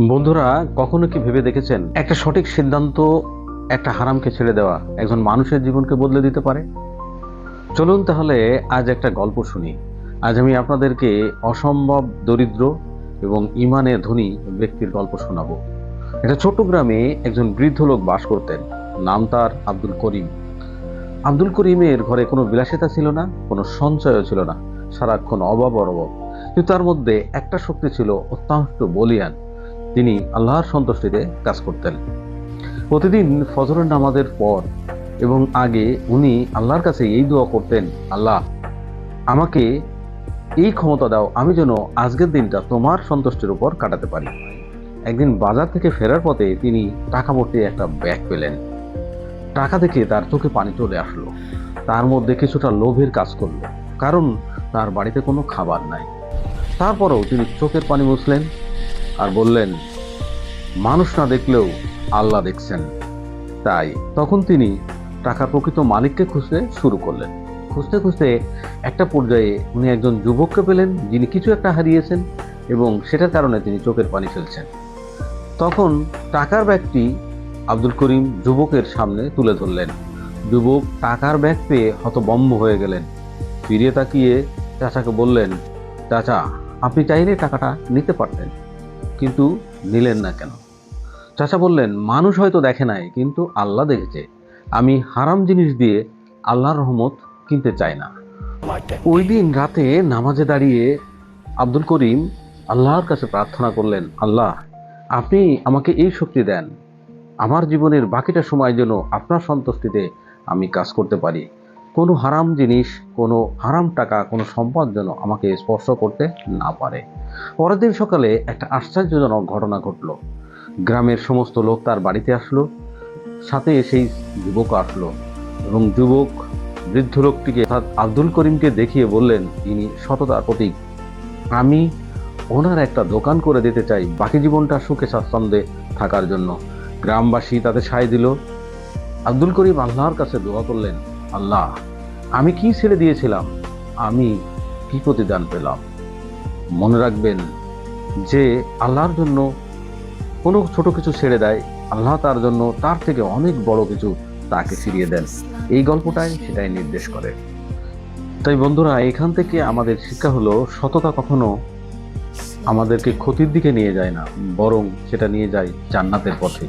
বন্ধুরা, কখনো কি ভেবে দেখেছেন? একটা সঠিক সিদ্ধান্ত, একটা হারামকে ছেড়ে দেওয়া একজন মানুষের জীবনকে বদলে দিতে পারে? চলুন তাহলে আজ একটা গল্প শুনি। আজ আমি আপনাদেরকে অসম্ভব দরিদ্র এবং ইমানে ধনী ব্যক্তির গল্প শোনাবো। এটা ছোট্ট গ্রামে একজন বৃদ্ধ লোক বাস করতেন। নাম তার আব্দুল করিম। আব্দুল করিমের ঘরে কোনো বিলাসিতা ছিল না, কোনো সঞ্চয়ও ছিল না, সারাক্ষণ অভাব অভাব কিন্তু তার মধ্যে একটা শক্তি ছিল অত্যন্ত বলিয়ান। তিনি আল্লাহর সন্তুষ্টিতে কাজ করতেন। প্রতিদিন ফজরের নামাজের পর এবং আগে উনি আল্লাহর কাছে এই দোয়া করতেন, আল্লাহ, আমাকে এই ক্ষমতা দাও, আমি যেন আজকের দিনটা তোমার সন্তুষ্টির উপর কাটাতে পারি। একদিন বাজার থেকে ফেরার পথে তিনি টাকা ভর্তি একটা ব্যাগ পেলেন। টাকা দেখে তার চোখে পানি চলে আসলো। তার মধ্যে কিছুটা লোভের কাজ করল, কারণ তার বাড়িতে কোনো খাবার নাই। তারপরেও তিনি চোখের পানি মুছলেন আর বললেন, মানুষ না দেখলেও আল্লাহ দেখছেন। তাই তখন তিনি টাকার প্রকৃত মালিককে খুঁজতে শুরু করলেন। খুঁজতে খুঁজতে একটা পর্যায়ে উনি একজন যুবককে পেলেন, যিনি কিছু একটা হারিয়েছেন এবং সেটার কারণে তিনি চোখের পানি ফেলছেন। তখন টাকার ব্যাগটি আব্দুল করিম যুবকের সামনে তুলে ধরলেন। যুবক টাকার ব্যাগ পেয়ে হতবম্ব হয়ে গেলেন। ফিরে তাকিয়ে চাচাকে বললেন, চাচা, আপনি চাইলে টাকাটা নিতে পারতেন। কিন্তু নিলেন না কেন? চাচা বললেন, মানুষ হয়তো দেখে নাই, কিন্তু আল্লাহ দেখেছে। আমি হারাম জিনিস দিয়ে আল্লাহর রহমত কিনতে চাই না। ওই দিন রাতে নামাজে দাঁড়িয়ে আব্দুল করিম আল্লাহর কাছে প্রার্থনা করলেন, আল্লাহ, আপনি আমাকে এই শক্তি দেন। আমার জীবনের বাকিটা সময় যেন আপনার সন্তুষ্টিতে আমি কাজ করতে পারি। কোনো হারাম জিনিস, কোনো হারাম টাকা, কোনো সম্পদ যেন আমাকে স্পর্শ করতে না পারে। পরের দিন সকালে একটা আশ্চর্যজনক ঘটনা ঘটলো। গ্রামের সমস্ত লোক তার বাড়িতে আসলো। সাথে সেই যুবক আসলো এবং যুবক বৃদ্ধ লোকটিকে অর্থাৎ আব্দুল করিমকে দেখিয়ে বললেন, ইনি সততার প্রতীক। আমি ওনার একটা দোকান করে দিতে চাই বাকি জীবনটা সুখে স্বাচ্ছন্দ্যে থাকার জন্য। গ্রামবাসী তাতে সায় দিল। আব্দুল করিম আল্লাহর কাছে দোয়া করলেন আল্লাহ, আমি কি ছেড়ে দিয়েছিলাম? আমি কি প্রতিদান পেলাম? মনে রাখবেন যে আল্লাহর জন্য কোনো ছোট কিছু ছেড়ে দেয়, আল্লাহ তার জন্য তার থেকে অনেক বড় কিছু তাকে ফিরিয়ে দেন। এই গল্পটাই সেটাই নির্দেশ করে। তাই বন্ধুরা, এখান থেকে আমাদের শিক্ষা হলো, সততা কখনো আমাদেরকে ক্ষতির দিকে নিয়ে যায় না, বরং সেটা নিয়ে যায় জান্নাতের পথে।